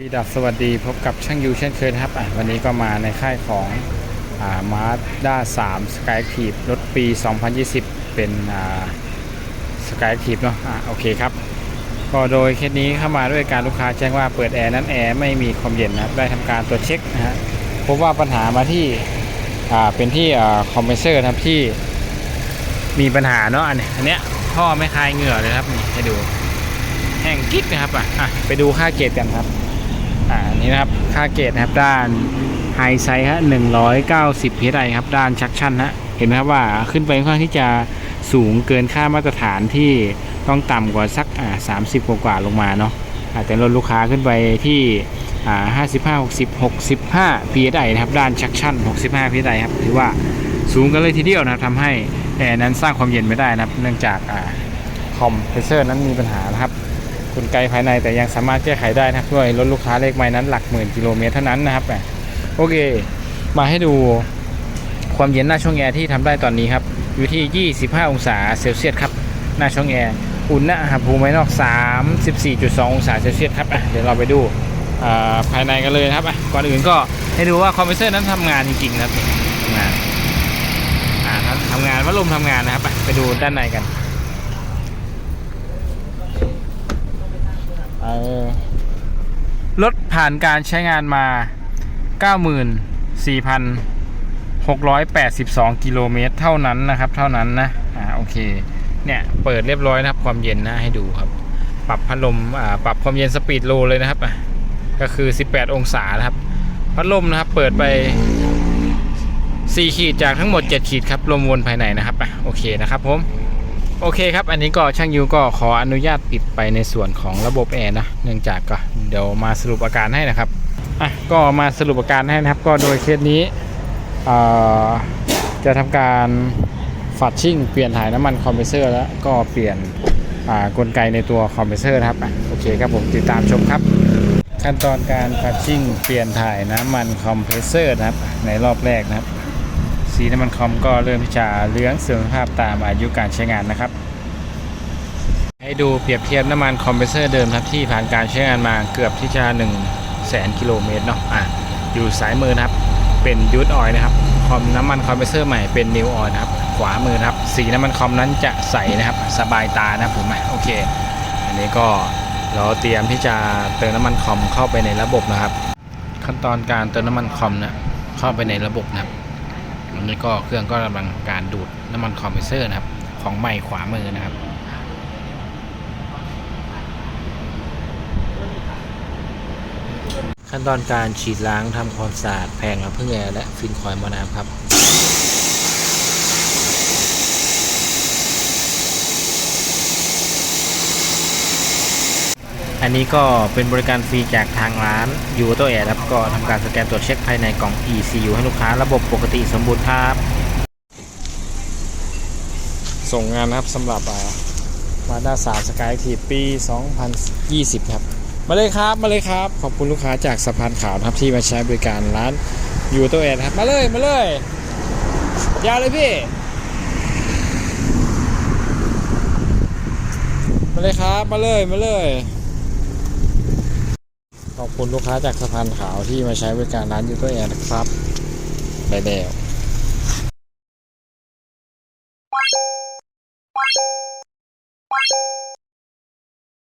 ปีดับสวัสดีพบกับช่างยูเช่นเคยนะครับ วันนี้ก็มาในค่ายของมาสด้า3 Sky c e รถปี 2020 เป็นสกายทีเนาะอะโอเคครับ ก็โดยเคสนี้เข้ามาด้วยการลูกค้าแจ้งว่าเปิดแอร์นั้นแอร์ไม่มีความเย็นนะครับ ได้ทำการตรวจเช็คนะฮะพบว่าปัญหามาที่เป็นที่คอมเพรสเซอร์ครับที่มีปัญหาเนาะอันนี้ยอันเนี้ยท่อไม่คลายเหงื่อเลยครับนี่ให้ดูแห้งกิ๊กนะครับอะอะไปดูค่าเกรดกันครับ อันนี้นะครับค่าเกรดนะครับด้านไฮไซส์ฮะ190 psi ครับด้านชักชั่นฮะเห็นไหมครับว่าขึ้นไปค่อนข้างที่จะสูงเกินค่ามาตรฐานที่ต้องต่ำกว่าสักอ่า30กว่ากว่าลงมาเนาะแต่รถลูกค้าขึ้นไปที่อ่า55 60 65 psi นะครับด้านชักชั่น65 psi ครับถือว่าสูงกันเลยทีเดียวนะครับทำให้แอร์นั้นสร้างความเย็นไม่ได้นะครับ เนื่องจากอ่าคอมเพรสเซอร์นั้นมีปัญหานะครับ กลไกภายในแต่ยังสามารถแก้ไขได้นะครับด้วยรถลูกค้าเลขไม้นั้นหลักหมื่นกิโลเมตรเท่านั้นนะครับโอเค มาให้ดูความเย็นหน้าช่องแอร์ที่ทำได้ตอนนี้ครับ อยู่ที่ 25 องศาเซลเซียสครับ หน้าช่องแอร์อุณหภูมิภายนอก 34.2 องศาเซลเซียสครับอะเดี๋ยวเราไปดูอ่าภายในกันเลยนะครับอะก่อนอื่นก็ให้ดูว่าคอมเพรสเซอร์นั้นทำงานจริงๆนะครับทำงานอ่าทำงานวัดลมทำงานนะครับไปดูด้านในกัน เออ รถผ่านการใช้งานมา 94,682 กิโลเมตรเท่านั้นนะครับ เท่านั้นนะ อ่า โอเค เนี่ย เปิดเรียบร้อยนะครับ ความเย็นนะให้ดูครับ ปรับพัดลม อ่า ปรับความเย็นสปีดโลเลยนะครับอะก็คือ 18 องศานะครับ พัดลมนะครับ เปิดไป 4 ขีดจากทั้งหมด 7 ขีดครับ ลมวนภายในนะครับ อะ โอเคนะครับผม โอเคครับ อันนี้ก็ช่างยูก็ขออนุญาตปิดไปในส่วนของระบบแอร์นะ เนื่องจากก็เดี๋ยวมาสรุปอาการให้นะครับ อะ ก็มาสรุปอาการให้นะครับ ก็โดยเคสนี้จะทำการฝัดชิ่งเปลี่ยนถ่ายน้ำมันคอมเพรสเซอร์แล้วก็เปลี่ยนกลไกในตัวคอมเพรสเซอร์ครับ โอเคครับผมติดตามชมครับ ขั้นตอนการฝัดชิ่งเปลี่ยนถ่ายน้ำมันคอมเพรสเซอร์นะครับในรอบแรกนะครับ สีน้ำมันคอมก็เริ่มที่จะเหลืองเสื่อมสภาพตามอายุการใช้งานนะครับ ให้ดูเปรียบเทียบน้ำมันคอมเพรสเซอร์เดิมครับที่ผ่านการใช้งานมาเกือบที่จะ1 0 0 0 0แสนกิโลเมตรเนาะอะอยู่สายมือนะครับ เป็นยูทออยนะครับคอมน้ำมันคอมเพรสเซอร์ใหม่เป็นนิวออยนะครับ ขวามือนะครับ สีน้ำมันคอมนั้นจะใสนะครับ สบายตานะผมอะโอเค อันนี้ก็เราเตรียมที่จะเติมน้ำมันคอมเข้าไปในระบบนะครับ ขั้นตอนการเติมน้ำมันคอมนะเข้าไปในระบบนะครับ อันนี้ก็เครื่องก็กำลังการดูดน้ำมันคอมเพรสเซอร์นะครับ ของใหม่ขวามือนะครับขั้นตอนการฉีดล้างทำความสะอาดแผงกระพึ่งแอร์และฟินคอยล์มอน้ำครับ อันนี้ก็เป็นบริการฟรีจากทางร้านยูโตแอร์ครับก็ทำการสแกนตรวจเช็คภายในกล่อง ECU ให้ลูกค้าระบบปกติสมบูรณ์ครับ ส่งงานนะครับสำหรับมาด้าสามสกายทีปี 2020 ครับ มาเลยครับ มาเลยครับ ขอบคุณลูกค้าจากสะพานขาวนะครับที่มาใช้บริการร้านยูโตแอร์ครับ มาเลย มาเลย ยาวเลยพี่ มาเลยครับ มาเลย มาเลย ขอบคุณลูกค้าจากสะพานขาวที่มาใช้บริการร้านยูโตแอร์นะครับไปแล้ว